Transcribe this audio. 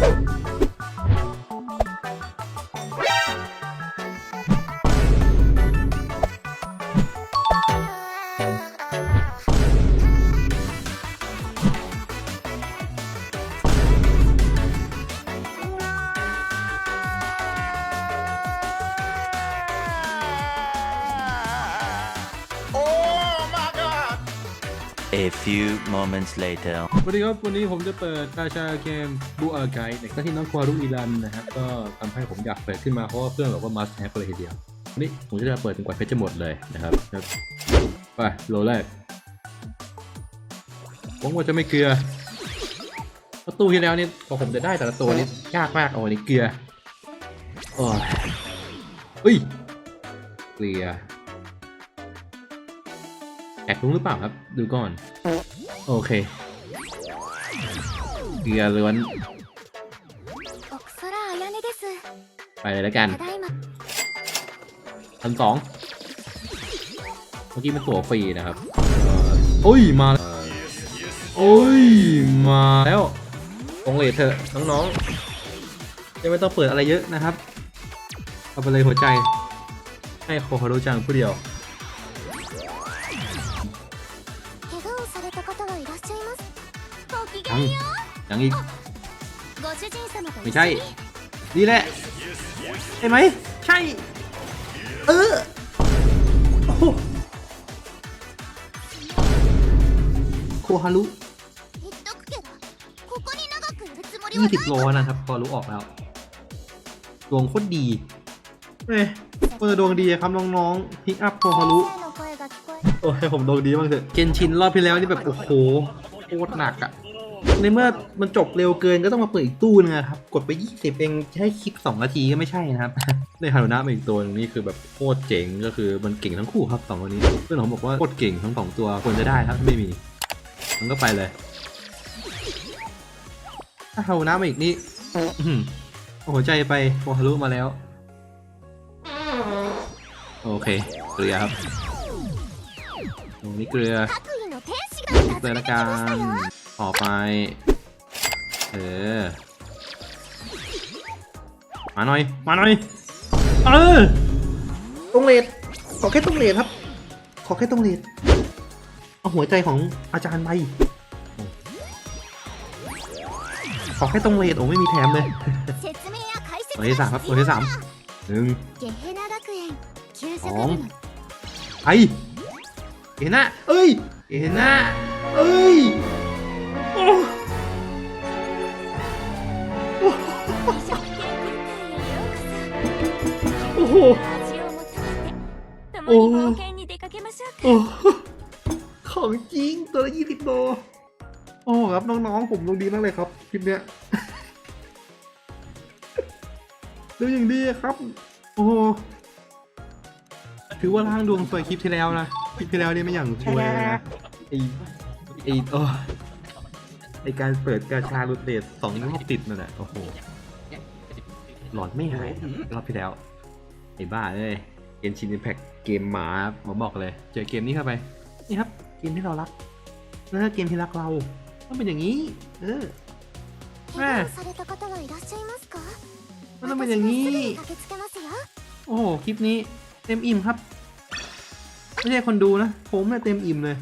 Thank you. A few moments later. สวัสดีครับ วันนี้ผมจะเปิดกาชาเกมบูอาไกด์ในที่น้องควารุอีรันนะครับก็ทำให้ผมอยากเปิดขึ้นมา เพราะว่าเพื่อนบอกว่า must have เลยทีเดียววันนี้ผมจะเปิดจนกว่าเพชรจะหมดเลยนะครับ ไปโลแรกหวังว่าจะไม่เกลือประตูที่แล้วนี่พอผมจะได้แต่ละตัวนี่ยากมากโอ้นี่เกลือโอ้ยเฮ้ยเกลือ แอกรู้หรือเปล่าครับ ดูก่อน โอเคเกลือล้วนไปเลยแล้วกันทันสองเมื่อกี้มันตัวฟรีนะครับโอ้ยมาโอ้ยมาแล้วองเลเถอะน้องๆยังไม่ต้องเปิดอะไรเยอะนะครับเอาไปเลยหัวใจให้โคฮารุจังผู้เดียว ยังยังอีกไม่ใช่นี่แหละใช่ไหมใช่ เออโหโคฮารุยี่สิบโลนะครับ พอรู้ออกแล้วดวงโคตรดีเอ้ยเออดวงดีครับน้องๆพิกอัพโคฮารุโอ้ยผมดวงดีบ้างเถอะเกนชินรอบที่แล้วนี่แบบ โอ้โหโคตรหนักอะ ในเมื่อมันจบเร็วเกินก็ต้องมาเปิดอีกตู้นึงครับ กดไปยี่สิบเองให้คลิปสองนาทีก็ไม่ใช่นะครับ ในฮารุนะอีกตัวนึงนี่คือแบบโคตรเจ๋งก็คือมันเก่งทั้งคู่ครับสองตัวนี้เพื่อนผมบอกว่าโคตรเก่งทั้งสองตัวควรจะได้ครับไม่มี มันก็ไปเลย ถ้าฮารุนะาอีกนี่โอ้โหใจไปโอฮารุมาแล้ว โอเคเกลือครับตรงนี้เกลือเกลือละกัน ต่อไป เออ มาหน่อย มาหน่อย เออตรงเลดขอแค่ตรงเลดครับ ขอแค่ตรงเลดเอาหัวใจของอาจารย์ไปขอแค่ตรงเลดโอ้ไม่มีแถมเลยตัวที่สามครับตัวที่สามหนึ่งสองไอเห็นนะเอ้ยเห็นนะเอ้ย โอ้โหของจริงตัวละยี่สิบโลโอ้ครับน้องๆผมลงดีมากเลยครับคลิปเนี้ยดูอย่างดีครับ โอ้ถือว่าร่างดวงสวยคลิปที่แล้วนะ คลิปที่แล้วเนี่ยไม่อย่างสวยนะไอไอโอ้ ไอการเปิดกาชาลุดเดทสองรอบติดนั่นแหละโอ้โหหลอนไม่หายรอบที่แล้วไอ้บ้าเลยเอ็นชินอิมแพคเกมหมาผมบอกเลย เจอเกมนี้เข้าไป นี่ครับ เกมที่เรารักนั่นเกมที่รักเราต้องเป็นอย่างนี้ เออแม่มันต้องเป็นอย่างนี้ โอ้โหคลิปนี้เต็มอิ่มครับ ไม่ใช่คนดูนะ ผมเนี่ยเต็มอิ่มเลย